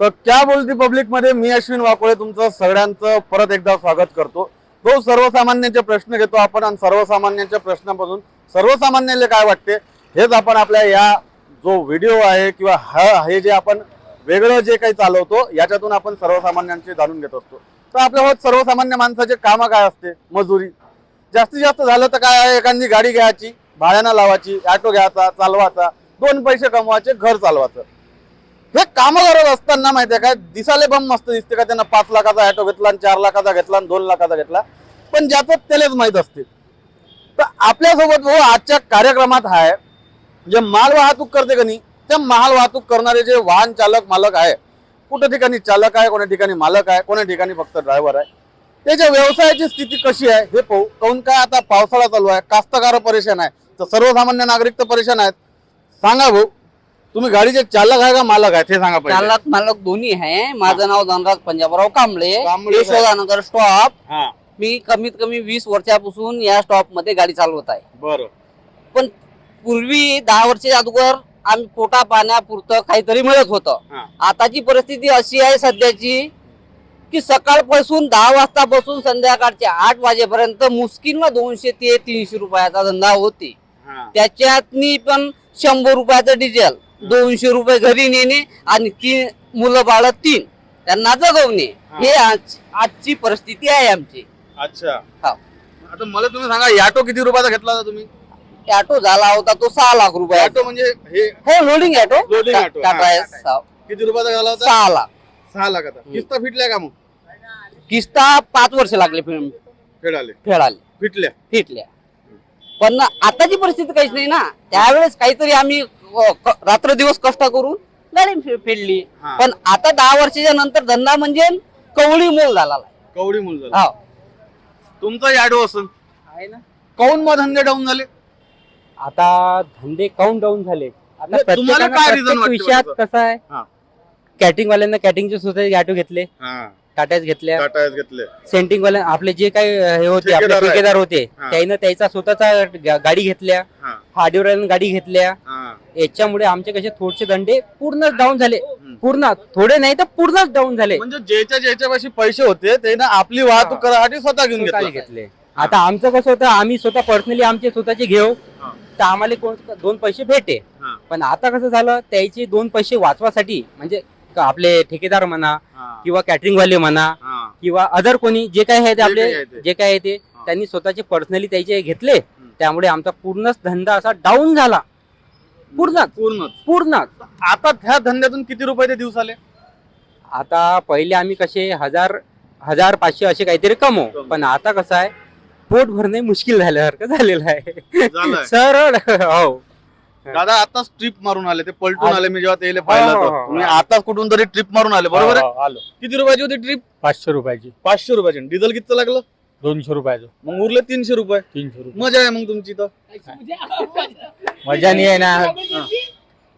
तर क्या बोलती पब्लिकमध्ये? मी अश्विन वाकोळे तुमचं सगळ्यांचं परत एकदा स्वागत करतो. तो सर्वसामान्यांचे प्रश्न घेतो आपण आणि सर्वसामान्यांच्या प्रश्नापासून सर्वसामान्याला काय वाटते? हेच आपण आपल्या या जो व्हिडिओ आहे किंवा हा हे जे आपण वेगळं जे काही चालवतो याच्यातून आपण सर्वसामान्यांचे जाणून घेत असतो. तर आपल्या सर्वसामान्य माणसाचे कामं काय असते? मजुरी. जास्तीत जास्त झालं तर काय आहे? एखादी गाडी घ्यायची भाड्यानं लावायची ऑटो घ्यायचा चालवायचा दोन पैसे कमवायचे घर चालवायचं. हे काम करत असताना माहितीये काय दिसाले बम मस्त दिसते का त्यांना? पाच लाखाचा ऑटो घेतला आणि चार लाखाचा घेतला आणि दोन लाखाचा घेतला. पण ज्याचं त्यालाच माहीत असते. तर आपल्यासोबत भाऊ आजच्या कार्यक्रमात आहे. जे माल वाहतूक करते का नाही त्या माल वाहतूक करणारे जे वाहन चालक मालक आहे कुठं ठिकाणी चालक आहे कोण्या ठिकाणी मालक आहे कोण्या ठिकाणी फक्त ड्रायव्हर आहे त्याच्या व्यवसायाची स्थिती कशी आहे हे पाहू. काऊन काय आता पावसाळा चालू आहे कास्तकार परेशान आहे. तर सर्वसामान्य नागरिक तर परेशान आहेत. सांगा भाऊ तुम्ही गाडीचे चालक आहे का मालक आहे? ते सांगा पहिले. चालक मालक दोन्ही आहे. माझं नाव धनराज पंजाबराव कांबळे. कांबळे साहेब. यशोदानगर स्टॉप हा. मी कमीत कमी वीस वर्षापासून या स्टॉपमध्ये गाडी चालवत आहे. बरं. पण पूर्वी दहा वर्षाच्या अगोदर आम्ही पोटा पाण्यापुरतं काहीतरी मिळत होतं. हा. आताची परिस्थिती अशी आहे सध्याची की सकाळपासून दहा वाजतापासून संध्याकाळच्या आठ वाजेपर्यंत मुश्किल दोनशे ते तीनशे रुपयाचा धंदा होते. हा. त्याच्यातनी पण शंभर रुपयाचं डिझेल. दोनशे रुपये घरी नेणे आणि तीन मुलं बाळ तीन. त्यांना जगवणे. हा. आज आजची परिस्थिती आहे आमची. अच्छा. हा. आता मला तुम्ही सांगा ऑटो किती रुपयाचा घेतला होता तुम्ही? ऑटो झाला होता तो सहा लाख रुपयाचा ऑटो म्हणजे हे हो लोडिंग ऑटो auto, टाटा हा. सहा. किती रुपयाचा झाला होता? सहा लाख. सहा लाखाचा किस्ता फिटल्या का मग? किस्ता पाच वर्ष लागले फे- फेडाले. फेडाले. फिटल्या. फिटल्या. पण आताची परिस्थिती काहीच नाही ना. त्यावेळेस काहीतरी आम्ही रात्र दिवस कष्ट करून गाडी फेडली हा. पण आता दहा वर्षाच्या नंतर धंदा म्हणजे कवळी मोल झाला. कवडी मूल झाला हो. तुमचा ऑटो असन आहे ना काऊन मग धंदे डाऊन झाले आता धंदे काउंट डाऊन झाले आता तुम्हाला प्रत्येकानं काय reason प्रत्येक वाटतं विषयात बरं? कसं आहे हा. कॅटरिंग वाल्यांना कॅटरिंगचे स्वतःचे ऑटो घेतले हा टाटाच घेतल्या. टाटा घेतले. सेंटिंग वाले आपले जे काही हे होते आपले ठेकेदार आहे. ठेकेदार होते हा. त्यानं त्याचा स्वतःचा गा- गाडी घेतल्या. हा. हार्डवेअर गाडी घेतल्या. हा. याच्यामुळे आमचे कसे थोडेसे धंदे पूर्ण डाऊन झाले. पूर्ण थोडे नाही तर पूर्णच डाऊन झाले. म्हणजे ज्याच्या ज्याच्यापाशी पैसे होते ते ना आपली वाहतूक करासाठी स्वतः घेऊन घेतले. घेतले. आता आमचं कसं होतं आम्ही स्वतः पर्सनली आमचे स्वतःचे घेऊ. हा. तर आम्हाला कोण- दोन पैसे भेटे. हा. पण आता कसं झालं त्याचे दोन पैसे वाचवासाठी म्हणजे आपले ठेकेदार म्हणा. किंवा कॅटरिंग वाले म्हणा. किंवा अदर कोणी जे काही आहे ते आपले. जे काही आहे ते. त्यांनी स्वतःचे पर्सनली त्याचे घेतले. त्यामुळे आमचा पूर्णच धंदा असा डाऊन झाला. पूर्ण पूर्ण पूर्ण आता त्या धंद्यातून किती रुपये ते दिवसाले आता पहिले आम्ही कसे हजार हजार पाचशे असे काहीतरी कमवू. पण आता कसं आहे पोट भरणे मुश्किल झाल्यासारखं झालेलं आहे. सरळ. हो. दादा आताच ट्रिप मारून आले ते पलटून आले मी जेव्हा ते पाहिलं हो, हो, हो. तुम्ही आताच कुठून तरी ट्रिप मारून आले बरोबर आहे? आलो. किती रुपयाची होती ट्रिप पाचशे रुपयाची. पाचशे रुपयाची. डिझेल किती लागलं? दोनशे रुपयाचं. मग उरले तीनशे रुपये. तीनशे रुपये. मजा आहे मग तुमची तर मजा नाही आहे ना.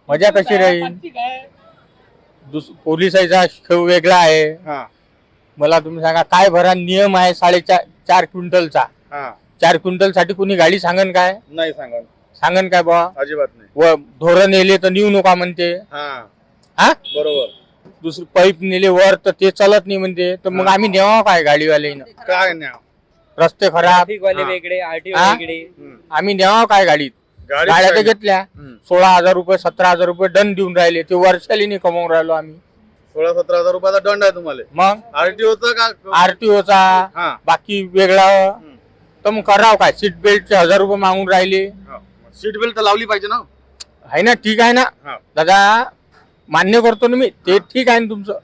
मजा कशी राहील? दुस पोलिसाचा खेळ वेगळा आहे. मला तुम्ही सांगा काय भरा नियम आहे साडेचार चार क्विंटलचा? चार क्विंटलसाठी कोणी गाडी सांगन काय? नाही सांगा सांगन काय बा अजिबात नाही. व धोरण नेले तर नेऊ नका म्हणते. हा. हा? बरोबर. दुसरी पाईप नेले वर तर ते चालत नाही म्हणते. तर मग हा. आम्ही नेवा काय गाडीवाल्यानं? काय नाही रस्ते खराब. वाले हा. वेगळे आरटीओ हा? वेगळे. हम्म. आम्ही नेवा काय गाडीत? गाडी गाड्या तर घेतल्या. हम्म. सोळा हजार रुपये सतरा हजार रुपये दंड देऊन राहिले. ते वर्षालीने कमवून राहिलो आम्ही. सोळा सतरा हजार रुपयाचा दंड आहे तुम्हाला. मग? आरटीओचा का? आरटीओचा हा. बाकी वेगळा. हम्म. तर मग कराव काय? सीट बेल्टचे हजार रुपये मागून राहिले. सीट बेल्ट तर लावली पाहिजे ना. आहे ना ठीक आहे ना. हा. दादा मान्य करतो ना मी ते ठीक आहे ना तुमचं.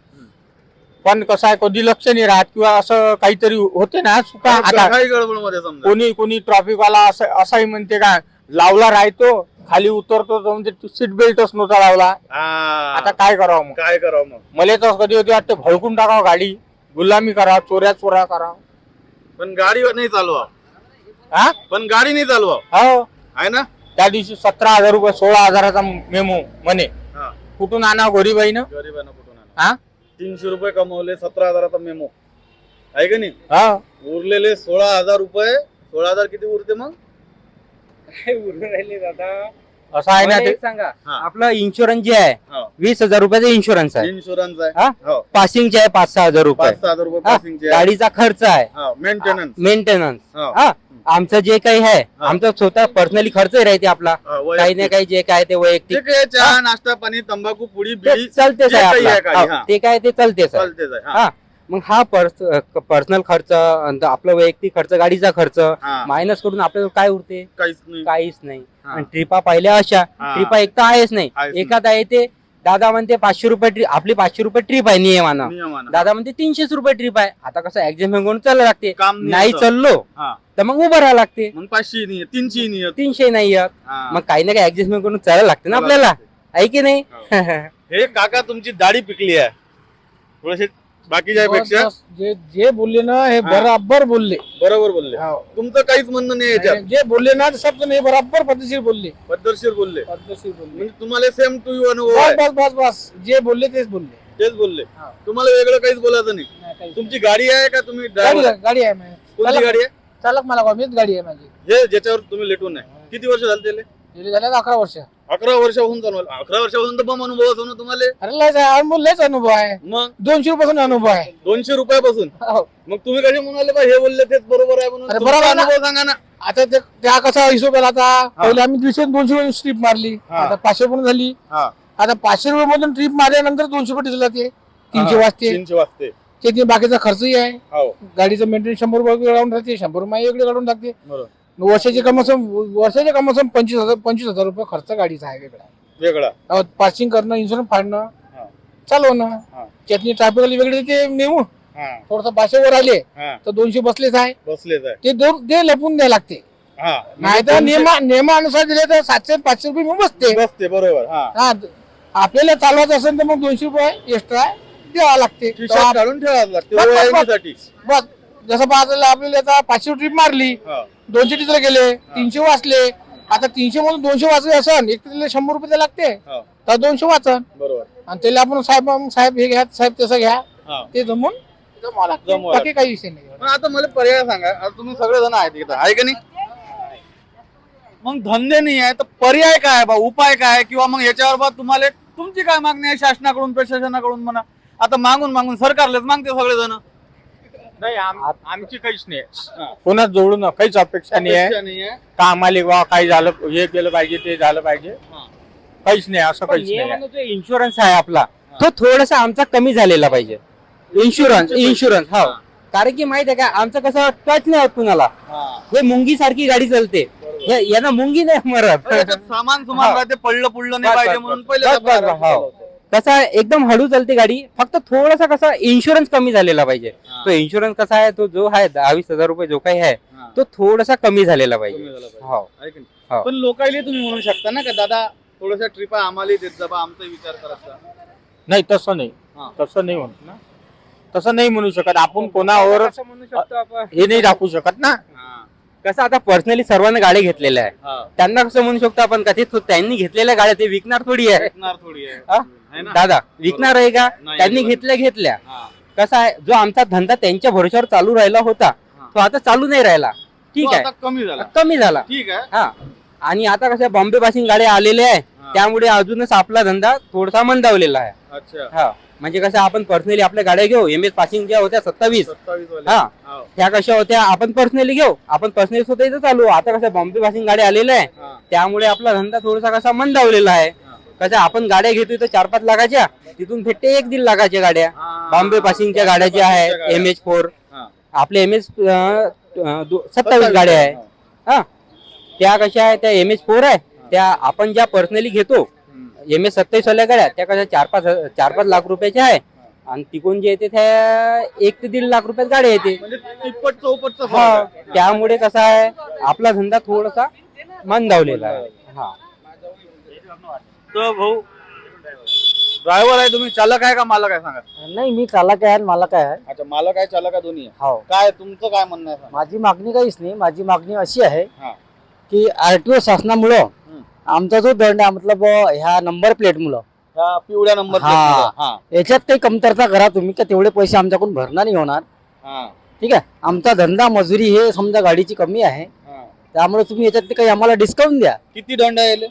पण कसं आहे कधी लक्ष नाही राहत किंवा असं काहीतरी होते ना चुका आता काही गडबडमध्ये समजा. कोणी कोणी ट्रॉफिक वाला असं असाही म्हणते का लावला राहतो खाली उतरतो तर म्हणजे सीट बेल्टच नव्हता लावला. हा. आता काय करावं मग? काय करावं मग? मला तर कधी होती वाटतं भडकून टाकावं गाडी गुलामी करा चोऱ्या चोऱ्या करा. पण गाडी नाही चालवा. हा? पण गाडी नाही चालवा. हो. आहे ना? त्या दिवशी सतरा हजार रुपये सोळा हजाराचा मेमो म्हणे. हा. कुठून आणा गरीबाईनं? गरीबांना कुठून आणा? हा? तीनशे रुपये कमवले सतरा हजाराचा मेमो. आहे का नाही? हा. उरलेले सोळा हजार रुपये सोळा हजार किती उरते मग? उरून राहिले दादा? असं आहे ना मला ते? एक सांगा. हा. आपलं इन्शुरन्स जे आहे हो. वीस हजार रुपयाचा इन्शुरन्स आहे. इन्शुरन्स आहे. हा? हो. पासिंगचे आहे पाच सहा हजार रुपये. पाच सहा हजार रुपये हा, पासिंगचे गाडीचा खर्च आहे. हा मेंटेनन्स मेंटेनन्स हो. हा? आमचं जे काही आहे. आमचं स्वतः पर्सनली खर्च राहते आपला काही ना काही जे काय ते जे वैयक्तिक चहा नाश्ता पाणी तंबाखू पुडी ते बिडी चालतेच जे आहे काही आहे आपला काही, हा, हा. ते काय ते चालतेच आहे चालतेच आहे हा. हा मग हा पर्सनल खर्च आणि आपला वैयक्तिक खर्च गाडीचा खर्च हा. मायनस करून आपल्याला काय उरते काहीच नाही काहीच नाही हा. आणि ट्रिपा पाहिल्या अशा हा. ट्रिपा एक तर आहेच नाही आहेच नाही. एखादा आहे ते दादा म्हणते पाचशे रुपये ट्रिप आपली पाचशे रुपये ट्रिप आहे नियमानं नियमानं. दादा म्हणते तीनशेच रुपये ट्रिप आहे आता कसं ऍडजस्टमेंट करून चाललं लागते काम नाही. चाललो हा. तर मग उभं राहावं लागते मग पाचशे नाही तीनशे नाही. तीनशे नाही येत हा. मग काही ना काही ऍडजस्टमेंट करून चालायला लागते ना आपल्याला आहे की नाही हे काका तुमची दाढी पिकली आहे थोडेसे बाकीच्या जे जे बोलले ना हे हा. बराबर बोलले. बरोबर बोलले. तुमचं काहीच म्हणणं नाही याच्यात. जे बोलले ना शब्द नाही बराबर पद्धतशीर बोलले. पद्धतशीर बोलले. पद्धतशीर बोलले. म्हणजे तुम्हाला सेम टू यू अनुभव बस बस बस बस. जे बोलले तेच बोलले. तेच बोलले. हा. तुम्हाला वेगळं काहीच बोलायचं नाही. तुमची गाडी आहे का तुम्ही गाडी आहे? कोणती गाडी आहे? चालक मला मीच गाडी आहे माझी. हे ज्याच्यावर तुम्ही लेटून आहे. किती वर्ष झाले त्याले? गेली झाले आता अकरा वर्ष. अकरा वर्षाहून चालू अकरा वर्षापासून तर बम अनुभव असतो ना तुम्हाला? अरे लयच आहे अनुभव लयच अनुभव आहे. मग? दोनशे रुपयापासून अनुभव आहे. दोनशे रुपयापासून? हो. मग तुम्ही कसे म्हणाले बा हे बोलले तेच बरोबर आहे म्हणून. अरे तुमचा बरोबर ना. अनुभव सांगा ना. आता ते त्या कसा हिशोब केला आता? पहिले आम्ही दीडशे दोनशे स्ट्रीप मारली. हा. आता पाचशे रुपये झाली. हा. आता पाचशे रुपये मधून ट्रिप मारल्यानंतर दोनशे रुपये डिझेल जाते. तीनशे वाजते तीनशे वाजते त्याची बाकीचा खर्चही आहे. हो. गाडीचं मेंटेन शंभर रुपये वेगळं काढून टाकते शंभर रुपये वेगळे काढून टाकते. बरोबर. वर्षाचे कमसम वर्षाचे कमसम पंचवीस हजार पंचवीस हजार रुपये खर्च गाडीचा आहे वेगळा. वेगळा. अहो, पासिंग करणं इन्शुरन्स फाडणं हा. चालवणं. हा. त्यातनी ट्रॅफिकली वेगळे ते नेऊ. हा. थोडस पाचशेवर आले हा. तर दोनशे बसलेच आहे. बसलेच आहे. ते दोन ते लपून द्यायला लागते. हा. नाही तर नियमा नियमानुसार दिले तर सातशे पाचशे रुपये मी बसते. बसते बरोबर. हा. हा आपल्याला चालवायचं असेल तर मग दोनशे रुपये एक्स्ट्रा द्यावा लागते. खिशात काढून ठेवावं लागते बस, बस, बस. ओळखीसाठी. बस. जसं पाहता आपल्याला आता पाचशे ट्रिप मारली. हा. दोनशे टिचर गेले तीनशे वाचले. आता तीनशे मधून दोनशे वाचले असन एक तर त्याला शंभर रुपये लागते. हा. तर दोनशे वाचन. बरोबर. आणि त्याला आपण साहेब साहेब हे घ्या साहेब तसं घ्या. हा. ते जमून जमावं लागते. जमवावं बाकी काही विषय नाही. पण आता मला पर्याय सांगा. आता तुम्ही सगळेजण आहेत इथं. आहे का नाही? मग धंदे नाही आहे तर पर्याय काय आहे बा? उपाय काय आहे? किंवा मग याच्यावर बा तुम्हाला तुमची काय मागणी आहे शासनाकडून प्रशासनाकडून म्हणा? आता मागून मागून सरकारलाच मागते सगळेजण. नाही आम- आमची काहीच नाही. कोणाच जोडून काहीच अपेक्षा नाही आहे. अपेक्षा नाही आहे. का आम्हाला बा काही झालं हे केलं पाहिजे ते झालं पाहिजे. हा. काहीच नाही असं काहीच नाही आहे. नियमानं जो इन्शुरन्स आहे आपला. तो थोडासा आमचा कमी झालेला पाहिजे. इन्शुरन्स इन्शुरन्स हो. कारण की माहीत आहे का आमचं कसं टच नाही होत कुणाला. हा. हे मुंगी सारखी गाडी चालते. हे- यांना मुंगी नाही मरत. याच्यात सामान सुमान हा. राहते पडलं पुडलं नाही बस, पाहिजे बस, म्हणून बस. पहिले बस, बस, बस, हो. कसं एकदम हळू चालते गाडी फक्त थोडासा कसा इन्शुरन्स कमी झालेला पाहिजे. तो इन्शुरन्स कसा आहे तो जो आहे दहावीस हजार रुपये जो काही आहे हा. तो थोडासा कमी झालेला पाहिजे. हो? हो. पण लोकायले तुम्ही म्हणू शकता ना का दादा थोड्याशा ट्रिपा आम्हाला देत जा बा आमचा विचार करायचा नाही तसं नाही. तसं नाही म्हणत ना तसं नाही म्हणू शकत आपण कोणावर? हे नाही दाखवू शकत ना. कसं आता पर्सनली सर्वांना गाड्या घेतलेल्या आहे. त्यांना कसं म्हणू शकतो आपण का ते तो- त्यांनी घेतलेल्या गाड्या ते विकणार थोडी आहे आहे हा? है ना? दादा विकणार आहे का? नाही, त्यांनी बरोबर. घेतल्या घेतल्या. हा. कसा आहे? जो आमचा धंदा त्यांच्या भरोश्यावर चालू राहिला होता हा. तो आता चालू नाही राहिला. ठीक तो आहे. आता कमी झाला. कमी झाला. ठीक आहे. हा. आणि आता कसं बॉम्बे पासून गाड्या आलेल्या आहे हा. त्यामुळे अजूनच आपला धंदा थोडासा मंदावलेला आहे. अच्छा. हा. म्हणजे कसं आपण पर्सनली आपल्या गाड्या घेऊ. एम एस पासिंग ज्या होत्या सत्तावीस. सत्तावीस वाले हा. हो. त्या कशा होत्या आपण पर्सनली घेऊ. आपण पर्सनली स्वतः इथं चालू. आता कसं बॉम्बे पासून गाड्या आलेल्या आहे हा. त्यामुळे आपला धंदा थोडासा कसा मंदावलेला आहे. हा. कसं आपण गाड्या घेतोय तर चार पाच लाखाच्या तिथून भेटते एक दीड लाखाच्या गाड्या. बॉम्बे पासिंगच्या गाड्या ज्या आहेत. M H four. आपले एम एच सत्तावीस गाड्या आहे हो. त्या कशा आहे त्या एम एच फोर आहे त्या आपण ज्या पर्सनली घेतो. एम एस सत्तावीस वाल्या गाड्या त्या कशा चार पाच चार पाच लाख रुपयाच्या आहे आणि तिकून जे येते त्या एक ते दीड लाख रुपयात गाड्या येते म्हणजे हा. त्यामुळे कसा आहे आपला धंदा थोडासा मंदावलेला आहे हा तर भाऊ ड्रायव्हर आहे तुम्ही चालक आहे का मालक आहे सांगा? नाही मी चालक आहे मालक आहे. अच्छा मालक आहे चालक आहे दोन्ही? आहे हो. काय तुमचं काय म्हणणं आहे सांगा? माझी मागणी काहीच नाही. माझी मागणी अशी आहे हा. की आरटीओ शासनामुळं आमचा जो दंड आहे मतलब ह्या नंबर प्लेट मुळे. ह्या पिवळ्या नंबर हा. हा. याच्यात काही कमतरता करा तुम्ही का तेवढे पैसे आमच्याकडून भरणार नाही होणार. हा. ठीक आहे? आमचा धंदा मजुरी हे समजा गाडीची कमी आहे. त्यामुळे तुम्ही याच्यात काही आम्हाला डिस्काउंट द्या. किती दंड आहे याले?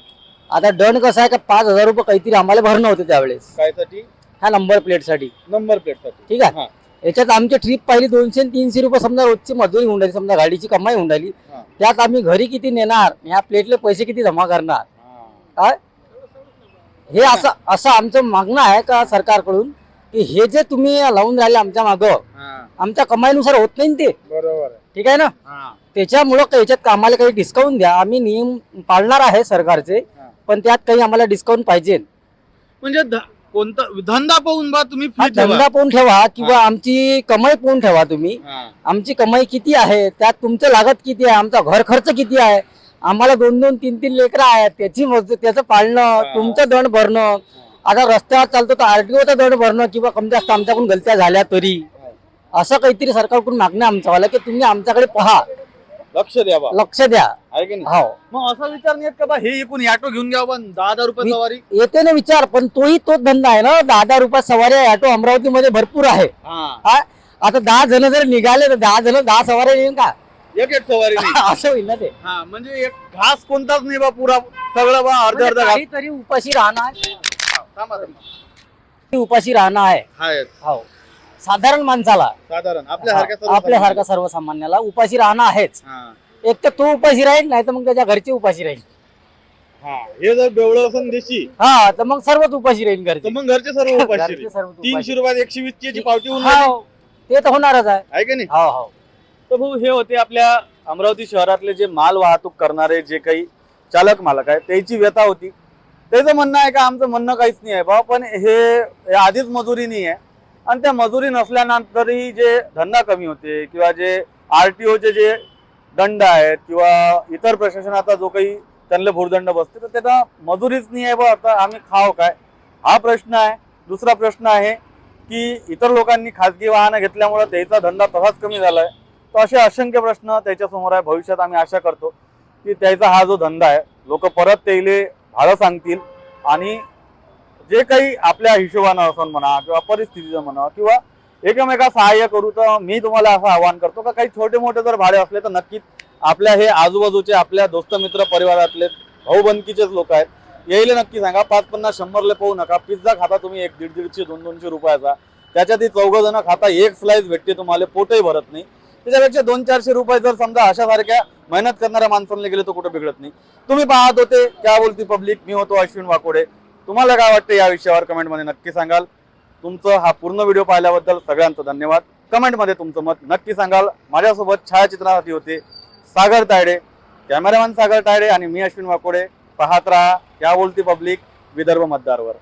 आता दंड कसा आहे का पाच हजार रुपये काहीतरी आम्हाला भरणं होते त्यावेळेस. कायसाठी? ह्या नंबर प्लेटसाठी नंबर प्लेटसाठी ठीक आहे? हा. याच्यात आमची ट्रिप पहिली दोनशे तीनशे रुपये समजा रोजची मजुरी होऊन राहिली समजा गाडीची कमाई होऊन राहिली. हा. त्यात आम्ही घरी किती नेणार? ह्या प्लेटले पैसे किती जमा करणार? काय? हे असं असं आमचं मागणं आहे का सरकारकडून? की हे जे तुम्ही लावून राहिले आमच्या मागं आमच्या कमाईनुसार होत नाही ते. बरोबर ठीक आहे ना? हा. त्याच्यामुळं याच्यात आम्हाला काही डिस्काउंट द्या. आम्ही नियम पाळणार आहे सरकारचे. हा. पण त्यात काही आम्हाला डिस्काउंट पाहिजे. म्हणजे ध- कोणता धंदा पाहून बा तुम्ही फी ठेवा. धंदा पाहून ठेवा किंवा आमची कमाई पाहून ठेवा तुम्ही. हा. आमची कमाई किती आहे त्यात तुमचं लागत किती आहे आमचा घर खर्च किती आहे आम्हाला दोन दोन तीन तीन लेकरं आहेत त्याची मजूर त्याचं पाळणं तुमचं दंड भरणं. आता रस्त्यावर चालतो तर आरटीओचं दंड भरणं किंवा कमी जास्त आमच्याकडून गलत्या झाल्या तरी. असं काहीतरी सरकारकडून मागणं आहे आमच्यावाला की तुम्ही आमच्याकडे पहा. लक्ष द्या बा. लक्ष द्या. आहे की नाही? हो. मग असा विचार नाही येत का बा हे इकून ऑटो घेऊन घ्या पण दहा हजार रुपये सवारी. येते ना विचार पण तोही तोच धंदा आहे ना दहा दहा रुपयात सवारी ऑटो अमरावतीमध्ये भरपूर आहे. हा. हा? आता दहा जण जर निघाले तर दहा जण दहा सवारी येईल का? एक एक सवारी नाही. असं होईल ना ते. हा म्हणजे एक घास कोणताच नाही बा पुरा सगळं बा अर्धा म्हणजे अर्धा घास. काहीतरी उपाशी राहणं आहे थांबा, थांबा. उपाशी राहणं आहे आहे हो. साधारण माणसाला साधारण आपल्यासारख्या सर्व आपल्यासारख्या सर्वसामान्याला उपाशी राहणं आहेच. हा. एक तर तो उपाशी राहील नाही तर मग त्याच्या घरचे उपाशी राहील. हा हे जर बेवडं असेल देशी हा तर मग सर्वच उपाशी राहील घरचे. मग घरचे सर्व उपाशी घरचे राहील. तीनशे रुपयात एकशे वीस ची पावती होऊन. हो ते तर होणारच आहे. आहे की नाही? हो हो. तर भाऊ हे होते आपल्या अमरावती शहरातले जे माल वाहतूक करणारे जे काही चालक मालक आहे त्याची व्यथा होती. त्याचं म्हणणं आहे का आमचं म्हणणं काहीच नाही आहे बा पण हे हे आधीच मजुरी नाही आहे. आणि त्या मजुरी नसल्यानंतरही जे धंदा कमी होते किंवा जे आर टी ओचे जे दंड आहेत किंवा इतर प्रशासनाचा जो काही त्यांना भूर्दंड बसते तर त्याचा मजुरीच नाही आहे बा आता आम्ही खाव काय? हा प्रश्न आहे. दुसरा प्रश्न आहे की इतर लोकांनी खाजगी वाहनं घेतल्यामुळे त्याचा धंदा तसाच कमी झाला आहे तर असे असंख्य प्रश्न त्याच्यासमोर आहे. भविष्यात आम्ही आशा करतो की त्याचा हा जो धंदा आहे लोक परत त्याला भाडं सांगतील आणि जे काही आपल्या हिशोबानं असं म्हणा किंवा परिस्थितीचं म्हणा किंवा एकमेका सहाय्य करू तर मी तुम्हाला असं आवाहन करतो का काही छोटे मोठे जर भाडे असले तर नक्कीच आपल्या हे आजूबाजूचे आपल्या दोस्त मित्र परिवारातले भाऊबंदकीचेच लोक आहेत. यायला नक्की सांगा पाच पन्नास शंभरले पाहू नका. पिझ्झा खाता तुम्ही एक दीड दीडशे दोन दोनशे रुपयाचा. त्याच्यात चौघ जण खाता एक स्लाइस भेटते तुम्हाला पोटही भरत नाही. त्याच्यापेक्षा दोन चारशे रुपये जर समजा अशा सारख्या मेहनत करणाऱ्या माणसांना गेले तर कुठं बिघडत नाही. तुम्ही पाहत होते क्या बोलती पब्लिक मी होतो अश्विन वाकोडे. तुम्हाला काय वाटतं या विषयावर कमेंटमध्ये नक्की सांगाल. तुमचं हा पूर्ण व्हिडिओ पाहिल्याबद्दल सगळ्यांचं धन्यवाद. कमेंटमध्ये तुमचं मत नक्की सांगाल. माझ्यासोबत छायाचित्रासाठी होते सागर तायडे कॅमेरामॅन सागर तायडे आणि मी अश्विन वाकोडे. पाहत राहा या बोलती पब्लिक विदर्भ मतदारवर.